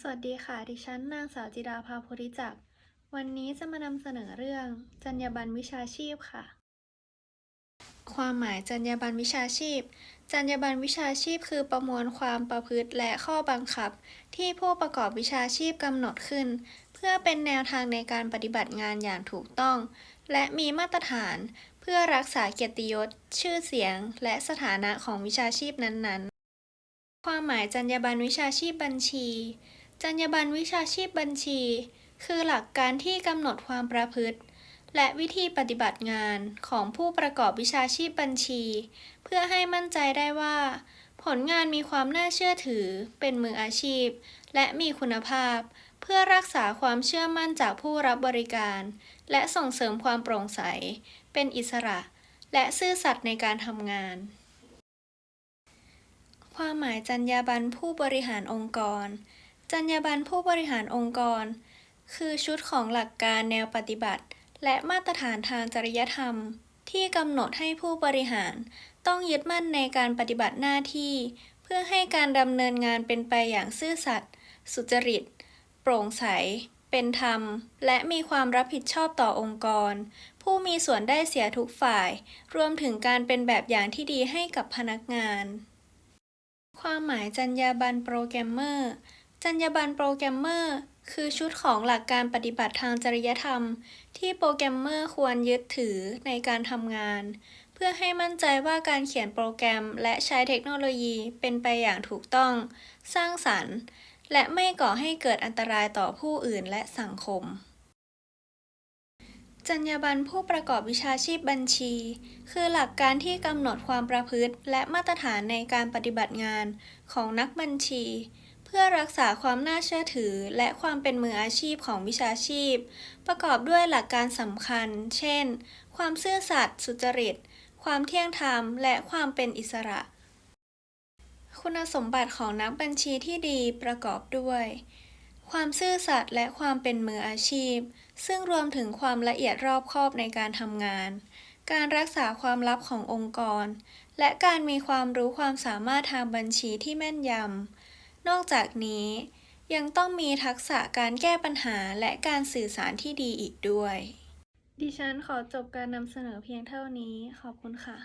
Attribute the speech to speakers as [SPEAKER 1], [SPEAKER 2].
[SPEAKER 1] สวัสดีค่ะ ดิฉันนางสาวจิดาภาโพธิจัก วันนี้จะมานำเสนอเรื่อง จรรยาบรรณวิชาชีพค่ะ ความหมายจรรยาบรรณวิชาชีพ จรรยาบรรณวิชาชีพ คือประมวลความประพฤติและข้อบังคับ ที่ผู้ประกอบวิชาชีพกำหนดขึ้น เพื่อเป็นแนวทางในการปฏิบัติงานอย่างถูกต้อง และมีมาตรฐาน เพื่อรักษาเกียรติยศ ชื่อเสียง และสถานะของวิชาชีพนั้นๆ ความหมายจรรยาบรรณวิชาชีพบัญชี จรรยาบรรณวิชาชีพบัญชี คือหลักการที่กำหนดความประพฤติ และวิธีปฏิบัติงานของผู้ประกอบวิชาชีพบัญชี เพื่อให้มั่นใจได้ว่า ผลงานมีความน่าเชื่อถือ เป็นมืออาชีพ และมีคุณภาพ เพื่อรักษาความเชื่อมั่นจากผู้รับบริการ และส่งเสริมความโปร่งใส เป็นอิสระ และซื่อสัตย์ในการทำงานความหมายจรรยาบรรณผู้บริหารองค์กร จรรยาบรรณผู้บริหารองค์กร คือชุดของหลักการแนวปฏิบัติ และมาตรฐานทางจริยธรรม ที่กำหนดให้ผู้บริหาร ต้องยึดมั่นในการปฏิบัติหน้าที่ เพื่อให้การดำเนินงานเป็นไปอย่างซื่อสัตย์สุจริต โปร่งใส เป็นธรรม และมีความรับผิดชอบต่อองค์กร ผู้มีส่วนได้เสียทุกฝ่าย รวมถึงการเป็นแบบอย่างที่ดีให้กับพนักงาน ความหมายจรรยาบรรณโปรแกรมเมอร์ จรรยาบรรณโปรแกรมเมอร์ คือชุดของหลักการปฏิบัติทางจริยธรรม ที่โปรแกรมเมอร์ควรยึดถือในการทำงาน เพื่อให้มั่นใจว่าการเขียนโปรแกรมและใช้เทคโนโลยีเป็นไปอย่างถูกต้อง สร้างสรรค์ และไม่ก่อให้เกิดอันตรายต่อผู้อื่นและสังคมจรรยาบรรณผู้ประกอบวิชาชีพบัญชี คือหลักการที่กำหนดความประพฤติ และมาตรฐานในการปฏิบัติงานของนักบัญชี เพื่อรักษาความน่าเชื่อถือและความเป็นมืออาชีพของวิชาชีพ ประกอบด้วยหลักการสำคัญ เช่น ความซื่อสัตย์สุจริต ความเที่ยงธรรม และความเป็นอิสระ คุณสมบัติของนักบัญชีที่ดีประกอบด้วย ความซื่อสัตย์และความเป็นมืออาชีพ ซึ่งรวมถึงความละเอียดรอบคอบในการทำงาน การรักษาความลับขององค์กร และการมีความรู้ความสามารถทางบัญชีที่แม่นยำ นอกจากนี้ยังต้องมีทักษะการแก้ปัญหาและการสื่อสารที่ดีอีกด้วย ดิฉันขอจบการนำเสนอเพียงเท่านี้ ขอบคุณค่ะ